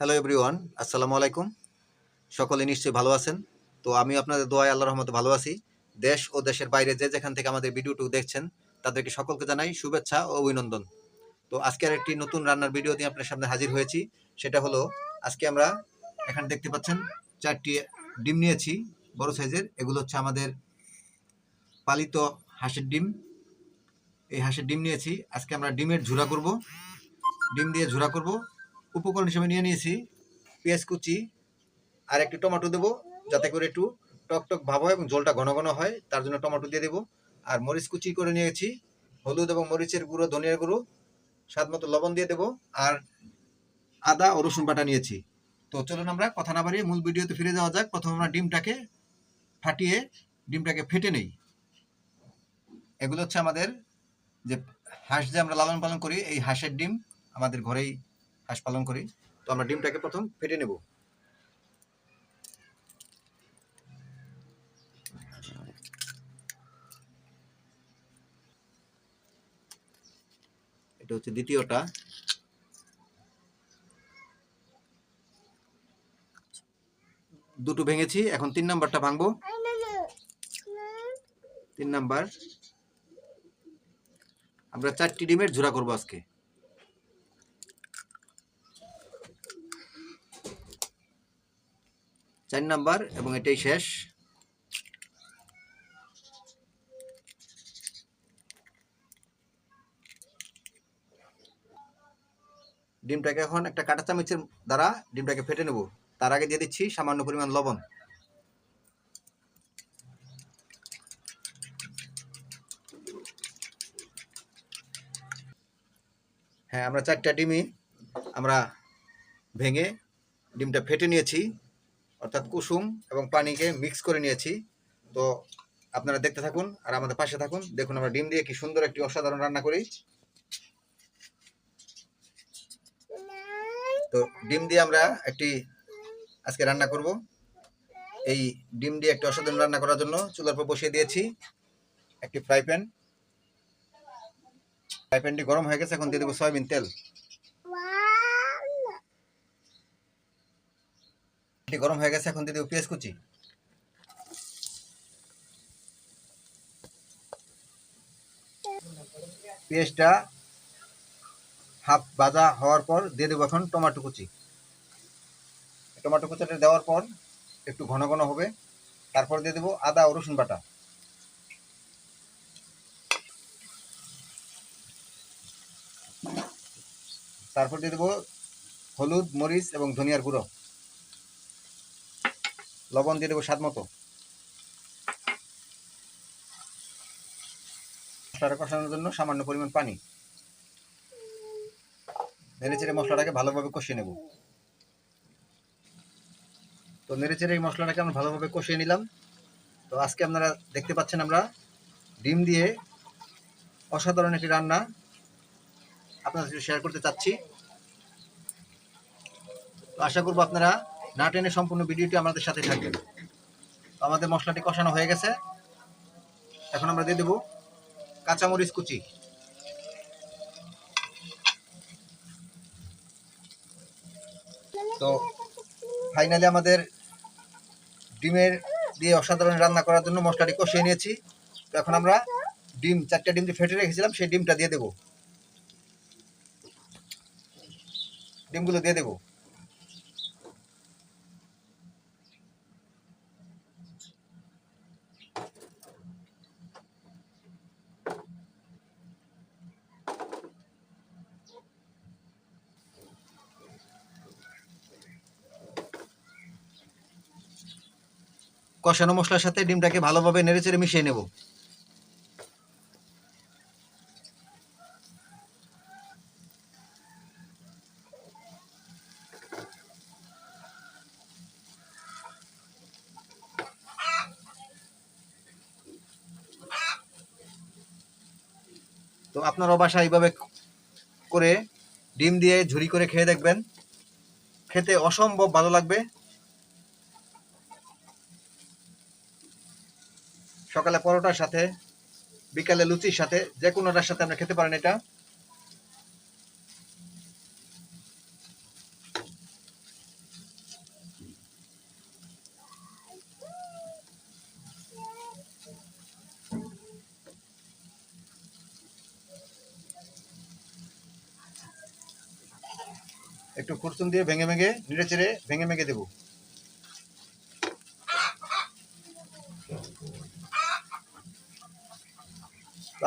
Hello everyone আসসালামু আলাইকুম সকলে নিশ্চয়ই ভালো আছেন। তো আমি আপনাদের দোয়ায় আল্লাহ রহমতে ভালো আছি। দেশ ও দেশের বাইরে যে যেখান থেকে আমাদের ভিডিওটুকু দেখছেন, তাদেরকে সকলকে জানাই শুভেচ্ছা ও অভিনন্দন। তো আজকের একটি নতুন রান্নার ভিডিও দিয়ে আপনার সামনে হাজির হয়েছি। সেটা হলো, আজকে আমরা এখানে দেখতে পাচ্ছেন, চারটি ডিম নিয়েছি, বড় সাইজের। এগুলো হচ্ছে আমাদের পালিত হাঁসের ডিম। এই হাঁসের ডিম নিয়েছি। আজকে আমরা ডিমের ঝুরা করব। ডিম দিয়ে ঝুরা করব। উপকরণ হিসেবে নিয়ে নিয়েছি, পেঁয়াজ কুচি, আর একটি টমেটো দেবো, যাতে করে একটু টক টক ভাব হয় এবং জলটা ঘন ঘন হয়, তার জন্য টমেটো দিয়ে দেবো। আর মরিচ কুচি করে নিয়েছি, হলুদ এবং মরিচের গুঁড়ো, ধনিয়ার গুঁড়ো, স্বাদ মতো লবণ দিয়ে দেবো, আর আদা ও রসুন বাটা নিয়েছি। তো চলুন আমরা কথা না বাড়িয়ে মূল ভিডিওতে ফিরে যাওয়া যাক। প্রথমে আমরা ডিমটাকে ফাটিয়ে, ডিমটাকে ফেটে নেই। এগুলো হচ্ছে আমাদের যে হাঁস যে আমরা লালন পালন করি, এই হাঁসের ডিম আমাদের ঘরেই হাঁস পালন করি। তো আমরা ডিমটাকে প্রথম ফেটে নেব। এটা হচ্ছে দ্বিতীয়টা। দুটো ভেঙেছি, এখন তিন নাম্বারটা ভাঙবো। তিন নাম্বার। আমরা চারটি ডিমের ঝুরা করব আজকে। চার নাম্বার, এবং এটাই শেষ। ডিমটাকে এখন একটা কাঁটা চামচের দ্বারা ডিমটাকে ফেটে নেব। তার আগে দিয়ে দিচ্ছি সামান্য পরিমাণ লবণ। হ্যাঁ আমরা চারটা ডিমই আমরা ভেঙে ডিমটা ফেটে নিয়েছি। অর্থাৎ কুসুম এবং পানিকে মিক্স করে নিয়েছি। তো আপনারা দেখতে থাকুন আর আমাদের পাশে থাকুন। দেখুন আমরা ডিম দিয়ে কি সুন্দর একটি অসাধারণ রান্না করি। তো ডিম দিয়ে আমরা একটি আজকে রান্না করব। এই ডিম দিয়ে একটি অসাধারণ রান্না করার জন্য চুলার উপর বসিয়ে দিয়েছি একটি ফ্রাই প্যান। ফ্রাই প্যানটি গরম হয়ে গেছে, এখন দিয়ে দেবো সয়াবিন তেল। এটি গরম হয়ে গেছে, এখন দিয়ে দেবো পেঁয়াজ কুচি। পেঁয়াজটা হাফ ভাজা হওয়ার পর দিয়ে দেবো এখন টমেটো কুচি। টমেটো কুচিটা দেওয়ার পর একটু ঘন ঘন হবে, তারপর দিয়ে দেবো আদা ও রসুন বাটা। তারপর দিয়ে দেবো হলুদ, মরিচ এবং ধনিয়ার গুঁড়ো। লবণ দিয়ে দেবো স্বাদ মতো। মশলাটা কষানোর জন্য সামান্য পরিমাণ পানি। নেড়ে চেড়ে মশলাটাকে ভালোভাবে কষিয়ে নেব। তো নেড়ে চেড়ে এই মশলাটাকে আমরা ভালোভাবে কষিয়ে নিলাম। তো আজকে আপনারা দেখতে পাচ্ছেন আমরা ডিম দিয়ে অসাধারণ একটি রান্না। আপনাদের শেয়ার করতে চাচ্ছি। তো আশা করব আপনারা না টেনে সম্পূর্ণ ভিডিওটি আমাদের সাথে থাকবেন। তো আমাদের মশলাটি কষানো হয়ে গেছে। এখন আমরা দিয়ে দেবো কাঁচামরিচ কুচি। তো ফাইনালি আমাদের ডিমের দিয়ে অসাধারণ রান্না করার জন্য মশলাটি কষিয়ে নিয়েছি। তো এখন আমরা ডিম, চারটা ডিম ফেটে রেখেছিলাম, সেই ডিমটা দিয়ে দেবো। ডিমগুলো দিয়ে দেবো। কষানো মশলার সাথে ডিমটাকে ভালোভাবে নেড়েচেড়ে মিশিয়ে নেব। তো আপনারাও বাসা এইভাবে করে ডিম দিয়ে ঝুরি করে খেয়ে দেখবেন। খেতে অসম্ভব ভালো লাগবে। সকালে পরোটার সাথে, বিকালে লুচির সাথে, যে কোনোটার সাথে আপনি খেতে পারেন এটা। একটু খুরচুন দিয়ে ভেঙে ভেঙে, নেড়ে চেড়ে ভেঙে ভেঙে দেবো।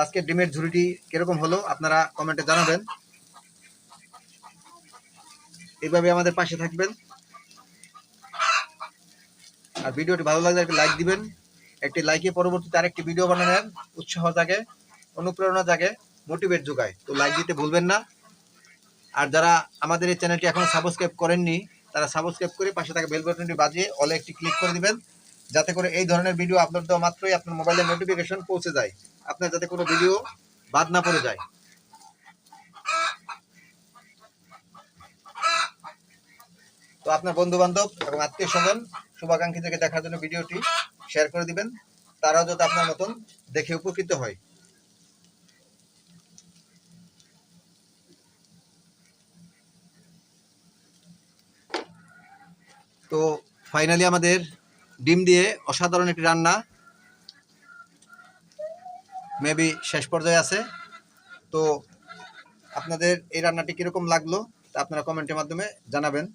আজকে ডিমের ঝুড়িটি কীরকম হলো আপনারা কমেন্টে জানাবেন। এইভাবে আমাদের পাশে থাকবেন। আর ভিডিওটি ভালো লাগলে একটি লাইক দিবেন। একটি লাইকে পরবর্তীতে আরেকটি ভিডিও বানানোর উৎসাহ জাগে, অনুপ্রেরণা জাগে, মোটিভেট যোগায়। তো লাইক দিতে ভুলবেন না। আর যারা আমাদের এই চ্যানেলটি এখনও সাবস্ক্রাইব করেননি, তারা সাবস্ক্রাইব করে পাশে থাকা বেল বাটনটি বাজিয়ে অলে একটি ক্লিক করে দিবেন, যাতে করে এই ধরনের ভিডিও আপলোড দেওয়া মাত্রই আপনার মোবাইলে নোটিফিকেশন পৌঁছে যায়। আপনার যাতে কোনো ভিডিও বাদ না পড়ে যায়। তো আপনার বন্ধু বান্ধব এবং আত্মীয় স্বজন শুভাকাঙ্ক্ষীদেরকে দেখার জন্য ভিডিওটি শেয়ার করে দিবেন। তারাও যাতে আপনার মতন দেখে উপকৃত হয়। তো ফাইনালি আমাদের ডিম দিয়ে অসাধারণ একটি রান্না মেবি শেষ পর্যায়ে আছে। তো আপনাদের এই রান্নাটি কীরকম লাগল তা আপনারা কমেন্টের মাধ্যমে জানাবেন।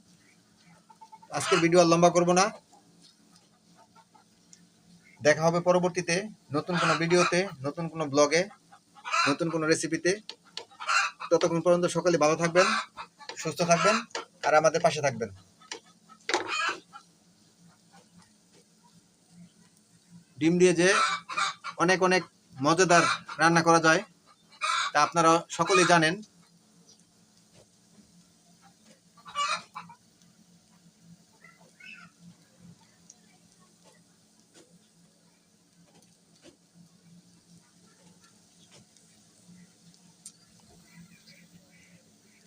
আজকের ভিডিও আর লম্বা করব না। দেখা হবে পরবর্তীতে নতুন কোনো ভিডিওতে, নতুন কোনো ব্লগে, নতুন কোনো রেসিপিতে। ততক্ষণ পর্যন্ত সকলে ভালো থাকবেন, সুস্থ থাকবেন, আর আমাদের পাশে থাকবেন। ডিম দিয়ে যে অনেক অনেক মজাদার রান্না করা যায়, তা আপনারা সকলে জানেন।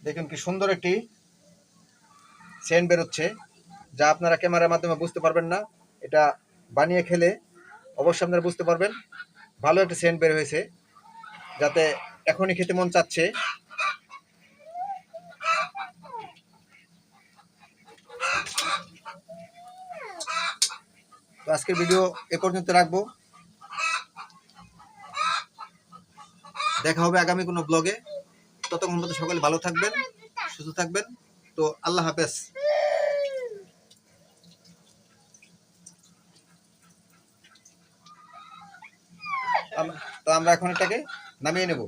দেখুন কি সুন্দর একটি সেন্ট বেরোচ্ছে, যা আপনারা ক্যামেরার মাধ্যমে বুঝতে পারবেন না। এটা বানিয়ে খেলে অবশ্যই আপনারা বুঝতে পারবেন। ভালো একটা সেন্ট বের হয়েছে, যাতে এখনই খেতে মন চাচ্ছে। তো আজকের ভিডিও এ পর্যন্ত রাখব। দেখা হবে আগামী কোনো ব্লগে ততক্ষণ পর্যন্ত সকলে ভালো থাকবেন, সুস্থ থাকবেন। তো আল্লাহ হাফেজ। তো আমরা এখন এটাকে নামিয়ে নেব।